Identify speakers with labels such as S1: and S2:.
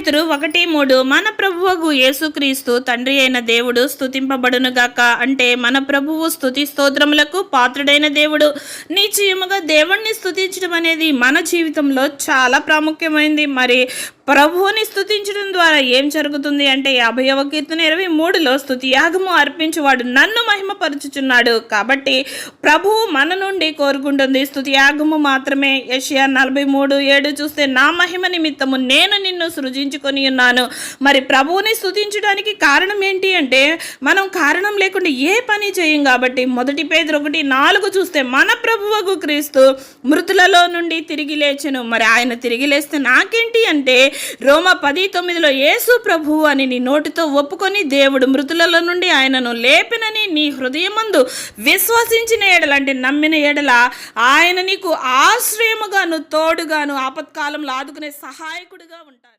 S1: పేతురు ఒకటి మూడు మన ప్రభువగు యేసుక్రీస్తు తండ్రి అయిన దేవుడు స్థుతింపబడునుగాక అంటే మన ప్రభువు స్తుతి స్తోత్రములకు పాత్రుడైన దేవుడు. నిశ్చయముగా దేవుణ్ణి స్థుతించడం అనేది మన జీవితంలో చాలా ప్రాముఖ్యమైంది. మరి ప్రభువుని స్థుతించడం ద్వారా ఏం జరుగుతుంది అంటే యాభైవ కీర్తన ఇరవై మూడులో స్థుతి యాగము అర్పించువాడు నన్ను మహిమపరుచుచున్నాడు. కాబట్టి ప్రభువు మన నుండి కోరుకుంటుంది స్థుతి యాగము మాత్రమే. యషియా నలభై మూడు ఏడు చూస్తే నా మహిమ నిమిత్తము నేను నిన్ను సృజించుకొని ఉన్నాను. మరి ప్రభువుని స్థుతించడానికి కారణం ఏంటి అంటే మనం కారణం లేకుండా ఏ పని చేయం కాబట్టి మొదటి పేదరు ఒకటి నాలుగు చూస్తే మన ప్రభువకు క్రీస్తు మృతులలో నుండి తిరిగి లేచెను. మరి ఆయన తిరిగి లేస్తే నాకేంటి అంటే రోమ పది తొమ్మిదిలో యేసు ప్రభువు అని నీ నోటితో ఒప్పుకొని దేవుడు మృతులలో నుండి ఆయనను లేపినని నీ హృదయమందు విశ్వసించిన ఎడల అంటే నమ్మిన ఎడల ఆయన నీకు ఆశ్రయముగాను తోడుగాను ఆపత్కాలంలో ఆదుకునే సహాయకుడిగా ఉంటారు.